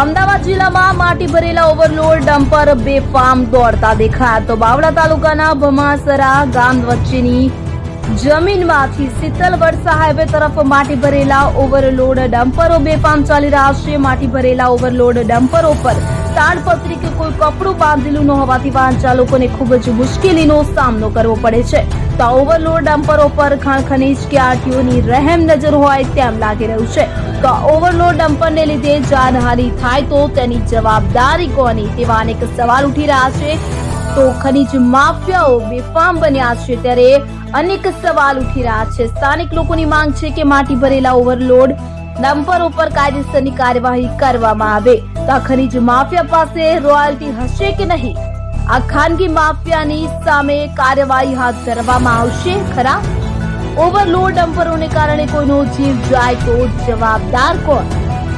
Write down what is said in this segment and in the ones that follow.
અમદાવાદ જિલ્લામાં માટી ભરેલા ઓવરલોડ, ડમ્પર, બેફામ દોડતા દેખાયા. તો બાવળા તાલુકાના ભમાસરા ગામ વચ્ચેની જમીનમાંથી શીતલવર્ષા હાઈવે તરફ માટી ભરેલા ઓવરલોડ, ડમ્પરો, બેફામ ચાલી રહ્યા છે. માટી ભરેલા ઓવરલોડ, ડમ્પરો પર તાડપત્રી કે કોઈ કપડું બાંધેલું ન હોવાથી વાહન ચાલકોને ખૂબ જ મુશ્કેલીનો સામનો કરવો પડે છે. તો ઓવરલોડ, ડમ્પરો પર ખાણ ખનીજ કે આરટીઓની રહેમ નજર હોય તેમ લાગી રહ્યું છે. તો ઓવરલોડ ડમ્પરને લીધે જાનહાનિ થાય તો તેની જવાબદારી કોની? તેવા અનેક સવાલ ઉઠી રહ્યા છે. તો ખનીજ માફિયાઓ બેફામ બન્યા છે ત્યારે અનેક સવાલ ઉઠી રહ્યા છે. સ્થાનિક લોકોની માંગ છે કે માટી ભરેલા ઓવરલોડ ડમ્પર ઉપર કાયદેસરની કાર્યવાહી કરવામાં આવે. તો આ ખનીજ માફિયા પાસે રોયલ્ટી હશે કે નહીં? આ ખાનગી માફિયાની સામે કાર્યવાહી હાથ ધરવામાં આવશે ખરા? ઓવરલોડ ડમ્પરોને કારણે કોઈનો જીવ જાય તો જવાબદાર કોણ?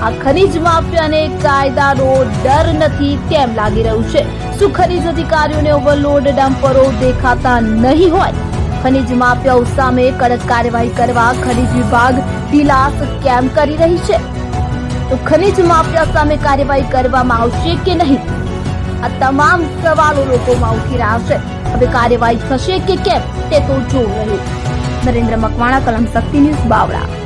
આ ખનીજ માફિયાને કાયદાનો ડર નથી તેમ લાગી રહ્યું છે? શું ખનીજ અધિકારીઓને ઓવરલોડ ડમ્પરો દેખાતા નહીં હોય? ખનીજ માફિયાઓ સામે કડક કાર્યવાહી કરવા ખનીજ વિભાગ ઢીલાસ કેમ કરી રહી છે. તો ખનીજ માફિયા સામે કાર્યવાહી કરવામાં આવશે કે નહીં? આ તમામ સવાલો લોકોમાં ઉઠી રહ્યા છે. હવે કાર્યવાહી થશે કે કેમ? તે તો જોવું રહ્યું. નરેન્દ્ર મકવાણા કલમ શક્તિ ન્યૂઝ બાવળા.